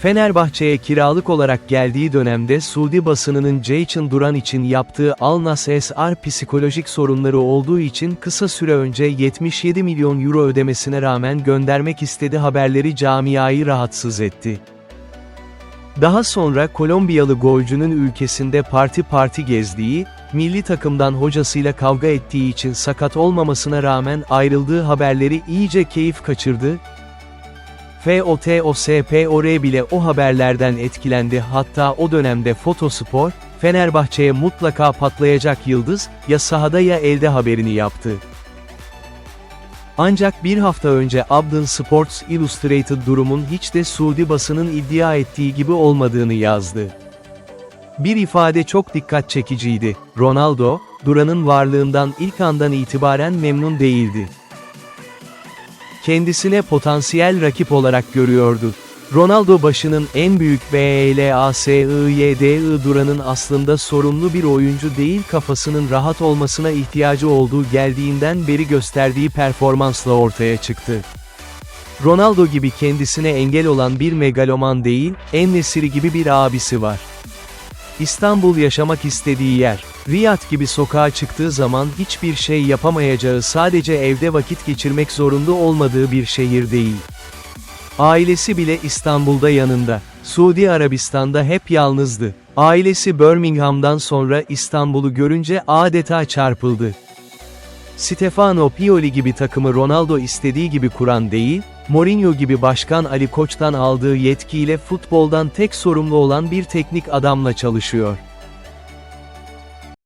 Fenerbahçe'ye kiralık olarak geldiği dönemde Suudi basınının Ceyhun Duran için yaptığı Al Nassr psikolojik sorunları olduğu için kısa süre önce 77 milyon euro ödemesine rağmen göndermek istedi haberleri camiayı rahatsız etti. Daha sonra Kolombiyalı golcünün ülkesinde parti parti gezdiği, milli takımdan hocasıyla kavga ettiği için sakat olmamasına rağmen ayrıldığı haberleri iyice keyif kaçırdı, FOTOSPOR bile o haberlerden etkilendi hatta o dönemde Fotospor, Fenerbahçe'ye mutlaka patlayacak yıldız, ya sahada ya elde haberini yaptı. Ancak bir hafta önce Abdın Sports Illustrated durumun hiç de Suudi basının iddia ettiği gibi olmadığını yazdı. Bir ifade çok dikkat çekiciydi. Ronaldo, Duran'ın varlığından ilk andan itibaren memnun değildi kendisine potansiyel rakip olarak görüyordu. Ronaldo başının en büyük BLASIYDI Duran'ın aslında sorumlu bir oyuncu değil kafasının rahat olmasına ihtiyacı olduğu geldiğinden beri gösterdiği performansla ortaya çıktı. Ronaldo gibi kendisine engel olan bir megaloman değil, en nesiri gibi bir abisi var. İstanbul yaşamak istediği yer. Riyad gibi sokağa çıktığı zaman hiçbir şey yapamayacağı sadece evde vakit geçirmek zorunda olmadığı bir şehir değil. Ailesi bile İstanbul'da yanında. Suudi Arabistan'da hep yalnızdı. Ailesi Birmingham'dan sonra İstanbul'u görünce adeta çarpıldı. Stefano Pioli gibi takımı Ronaldo istediği gibi kuran değil, Mourinho gibi başkan Ali Koç'tan aldığı yetkiyle futboldan tek sorumlu olan bir teknik adamla çalışıyor.